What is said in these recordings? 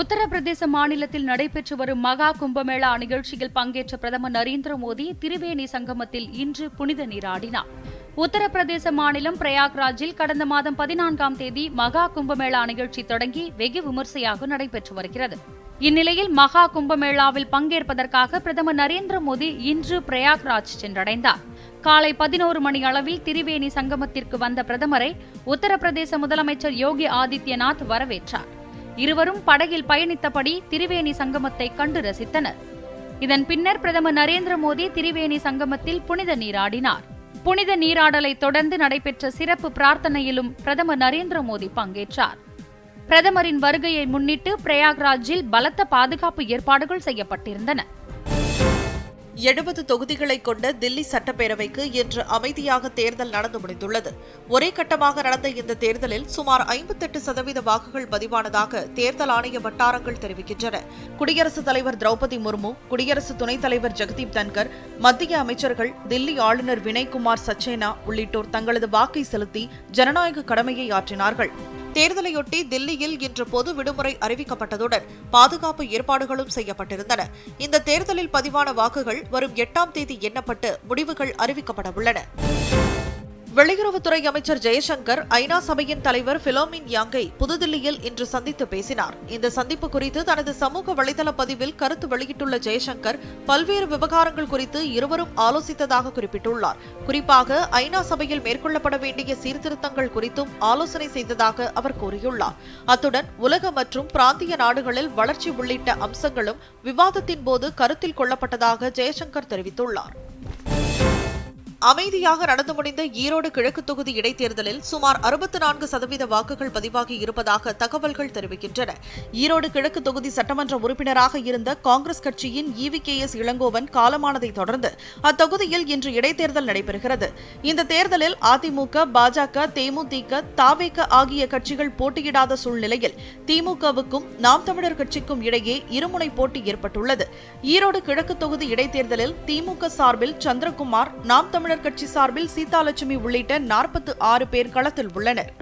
உத்தரப்பிரதேச மாநிலத்தில் நடைபெற்று வரும் மகா கும்பமேளா நிகழ்ச்சியில் பங்கேற்ற பிரதமர் நரேந்திர மோடி திரிவேணி சங்கமத்தில் இன்று புனித நீராடினார் உத்தரப்பிரதேச மாநிலம் பிரயாக்ராஜில் கடந்த மாதம் பதினான்காம் தேதி மகா கும்பமேளா நிகழ்ச்சி தொடங்கி வெகு விமர்சையாக நடைபெற்று வருகிறது. இந்நிலையில் மகா கும்பமேளாவில் பங்கேற்பதற்காக பிரதமர் நரேந்திர மோடி இன்று பிரயாக்ராஜ் சென்றடைந்தார். காலை பதினோரு மணி அளவில் திரிவேணி சங்கமத்திற்கு வந்த பிரதமரை உத்தரப்பிரதேச முதலமைச்சர் யோகி ஆதித்யநாத் வரவேற்றார். இருவரும் படகில் பயணித்தபடி திரிவேணி சங்கமத்தை கண்டு ரசித்தனர். இதன் பின்னர் பிரதமர் நரேந்திர மோடி திரிவேணி சங்கமத்தில் புனித நீராடினார். புனித நீராடலை தொடர்ந்து நடைபெற்ற சிறப்பு பிரார்த்தனையிலும் பிரதமர் நரேந்திர மோடி பங்கேற்றார். பிரதமரின் வருகையை முன்னிட்டு பிரயாக்ராஜில் பலத்த பாதுகாப்பு ஏற்பாடுகள் செய்யப்பட்டிருந்தன. எழுபது தொகுதிகளை கொண்ட தில்லி சட்டப்பேரவைக்கு இன்று அமைதியாக தேர்தல் நடந்து முடிந்துள்ளது. ஒரே கட்டமாக நடந்த இந்த தேர்தலில் சுமார் ஐம்பத்தெட்டு சதவீத வாக்குகள் பதிவானதாக தேர்தல் ஆணைய வட்டாரங்கள் தெரிவிக்கின்றன. குடியரசுத் தலைவர் திரௌபதி முர்மு குடியரசு துணைத் தலைவர் ஜெகதீப் தன்கர் மத்திய அமைச்சர்கள் தில்லி ஆளுநர் வினய்குமார் சச்சேனா உள்ளிட்டோர் தங்களது வாக்கை செலுத்தி ஜனநாயக கடமையை ஆற்றினார்கள். தேர்தலையொட்டி தில்லியில் இன்று பொது விடுமுறை அறிவிக்கப்பட்டதுடன் பாதுகாப்பு ஏற்பாடுகளும் செய்யப்பட்டிருந்தன. இந்த தேர்தலில் பதிவான வாக்குகள் வரும் எட்டாம் தேதி எண்ணப்பட்டு முடிவுகள் அறிவிக்கப்பட உள்ளன. வெளியுறவுத்துறை அமைச்சர் ஜெயசங்கர் ஐநா சபையின் தலைவர் பிலோமின் யாங்கை புதுதில்லியில் இன்று சந்தித்து பேசினார். இந்த சந்திப்பு குறித்து தனது சமூக வலைதள பதிவில் கருத்து வெளியிட்டுள்ள ஜெயசங்கர் பல்வேறு விவகாரங்கள் குறித்து இருவரும் ஆலோசித்ததாக குறிப்பிட்டுள்ளார். குறிப்பாக ஐநா சபையில் மேற்கொள்ளப்பட வேண்டிய சீர்திருத்தங்கள் குறித்தும் ஆலோசனை செய்ததாக அவர் கூறியுள்ளார். அத்துடன் உலக மற்றும் பிராந்திய நாடுகளில் வளர்ச்சி உள்ளிட்ட அம்சங்களும் விவாதத்தின் போது கருத்தில் கொள்ளப்பட்டதாக ஜெயசங்கர் தெரிவித்துள்ளார். அமைதியாக நடந்து முடிந்த ஈரோடு கிழக்கு தொகுதி இடைத்தேர்தலில் சுமார் அறுபத்தி நான்கு சதவீத வாக்குகள் பதிவாகி இருப்பதாக தகவல்கள் தெரிவிக்கின்றன. ஈரோடு கிழக்கு தொகுதி சட்டமன்ற உறுப்பினராக இருந்த காங்கிரஸ் கட்சியின் E V K S Elangovan காலமானதை தொடர்ந்து அத்தொகுதியில் இன்று இடைத்தேர்தல் நடைபெறுகிறது. இந்த தேர்தலில் அதிமுக பாஜக தேமுதிக தாவேக ஆகிய கட்சிகள் போட்டியிடாத சூழ்நிலையில் திமுகவுக்கும் நாம் தமிழர் கட்சிக்கும் இடையே இருமுனை போட்டி ஏற்பட்டுள்ளது. ஈரோடு கிழக்கு தொகுதி இடைத்தேர்தலில் திமுக சார்பில் சந்திரகுமார் நாம் தமிழர் கட்சி சார்பில் சீதாலட்சுமி உள்ளிட்ட நாற்பத்தி ஆறு பேர் களத்தில் உள்ளனர்.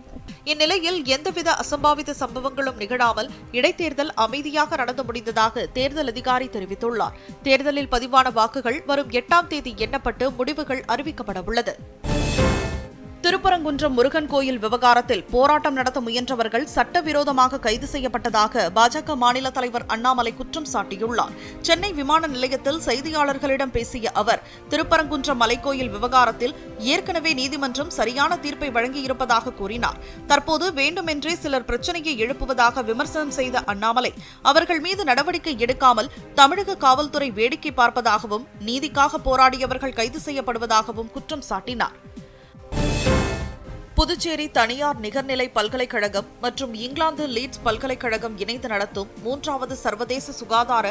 இந்நிலையில் எந்தவித அசம்பாவித சம்பவங்களும் நிகழாமல் இடைத்தேர்தல் அமைதியாக நடந்து முடிந்ததாக தேர்தல் அதிகாரி தெரிவித்துள்ளார். தேர்தலில் பதிவான வாக்குகள் வரும் எட்டாம் தேதி எண்ணப்பட்டு முடிவுகள் அறிவிக்கப்பட உள்ளது. திருப்பரங்குன்றம் முருகன் கோயில் விவகாரத்தில் போராட்டம் நடத்த முயன்றவர்கள் சட்டவிரோதமாக கைது செய்யப்பட்டதாக பாஜக மாநில தலைவர் அண்ணாமலை குற்றம் சாட்டியுள்ளார். சென்னை விமான நிலையத்தில் செய்தியாளர்களிடம் பேசிய அவர் திருப்பரங்குன்றம் மலைக்கோயில் விவகாரத்தில் ஏற்கனவே நீதிமன்றம் சரியான தீர்ப்பை வழங்கியிருப்பதாக கூறினார். தற்போது வேண்டுமென்றே சிலர் பிரச்சனையை எழுப்புவதாக விமர்சனம் செய்த அண்ணாமலை அவர்கள் மீது நடவடிக்கை எடுக்காமல் தமிழக காவல்துறை வேடிக்கை பார்ப்பதாகவும் நீதிக்காக போராடியவர்கள் கைது செய்யப்படுவதாகவும் குற்றம் சாட்டினார். புதுச்சேரி தனியார் நிகர்நிலை பல்கலைக்கழகம் மற்றும் இங்கிலாந்து லீட்ஸ் பல்கலைக்கழகம் இணைந்து நடத்தும் மூன்றாவது சர்வதேச சுகாதார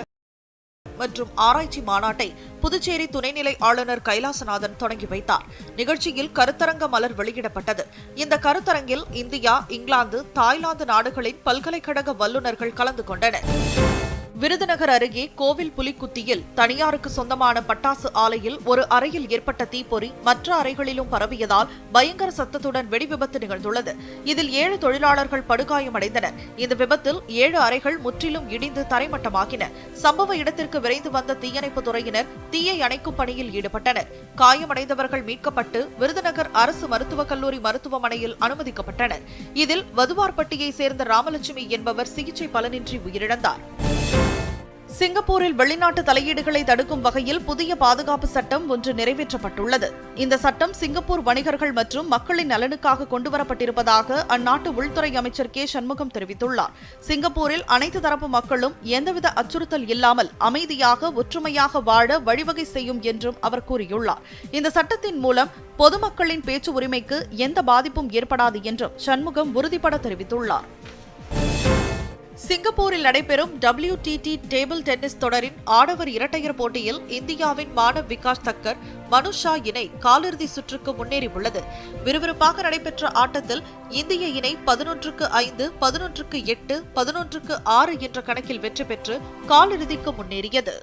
மற்றும் ஆராய்ச்சி மாநாட்டை புதுச்சேரி துணைநிலை ஆளுநர் கைலாசநாதன் தொடங்கி வைத்தார். நிகழ்ச்சியில் கருத்தரங்க மலர் வெளியிடப்பட்டது. இந்த கருத்தரங்கில் இந்தியா இங்கிலாந்து தாய்லாந்து நாடுகளின் பல்கலைக்கழக வல்லுநர்கள் கலந்து கொண்டனர். விருதுநகர் அருகே கோவில் புலிக்குத்தியில் தனியாருக்கு சொந்தமான பட்டாசு ஆலையில் ஒரு அறையில் ஏற்பட்ட தீப்பொறி மற்ற அறைகளிலும் பரவியதால் பயங்கர சத்தத்துடன் வெடிவிபத்து நிகழ்ந்துள்ளது. இதில் ஏழு தொழிலாளர்கள் படுகாயமடைந்தனர். இந்த விபத்தில் ஏழு அறைகள் முற்றிலும் இடிந்து தரைமட்டமாகின. சம்பவ இடத்திற்கு விரைந்து வந்த தீயணைப்பு துறையினர் தீயை அணைக்கும் பணியில் ஈடுபட்டனர். காயமடைந்தவர்கள் மீட்கப்பட்டு விருதுநகர் அரசு மருத்துவக் கல்லூரி மருத்துவமனையில் அனுமதிக்கப்பட்டனர். இதில் வதுவார்பட்டியை சேர்ந்த ராமலட்சுமி என்பவர் சிகிச்சை பலனின்றி உயிரிழந்தார். சிங்கப்பூரில் வெளிநாட்டு தலையீடுகளை தடுக்கும் வகையில் புதிய பாதுகாப்பு சட்டம் ஒன்று நிறைவேற்றப்பட்டுள்ளது. இந்த சட்டம் சிங்கப்பூர் வணிகர்கள் மற்றும் மக்களின் நலனுக்காக கொண்டுவரப்பட்டிருப்பதாக அந்நாட்டு உள்துறை அமைச்சர் கே. சண்முகம் தெரிவித்துள்ளார். சிங்கப்பூரில் அனைத்து தரப்பு மக்களும் எந்தவித அச்சுறுத்தல் இல்லாமல் அமைதியாக ஒற்றுமையாக வாழ வழிவகை செய்யும் என்றும் அவர் கூறியுள்ளார். இந்த சட்டத்தின் மூலம் பொதுமக்களின் பேச்சு உரிமைக்கு எந்த பாதிப்பும் ஏற்படாது என்றும் சண்முகம் உறுதிபட தெரிவித்துள்ளார். சிங்கப்பூரில் நடைபெறும் WTT டேபிள் டென்னிஸ் தொடரின் ஆடவர் இரட்டையர் போட்டியில் இந்தியாவின் மாணவ் விகாஷ் தக்கர் மனுஷா இணை காலிறுதி சுற்றுக்கு முன்னேறியுள்ளது. விறுவிறுப்பாக நடைபெற்ற ஆட்டத்தில் இந்திய இணை பதினொன்றுக்கு ஐந்து பதினொன்றுக்கு எட்டு பதினொன்றுக்கு ஆறு என்ற கணக்கில் வெற்றி பெற்று காலிறுதிக்கு முன்னேறியது.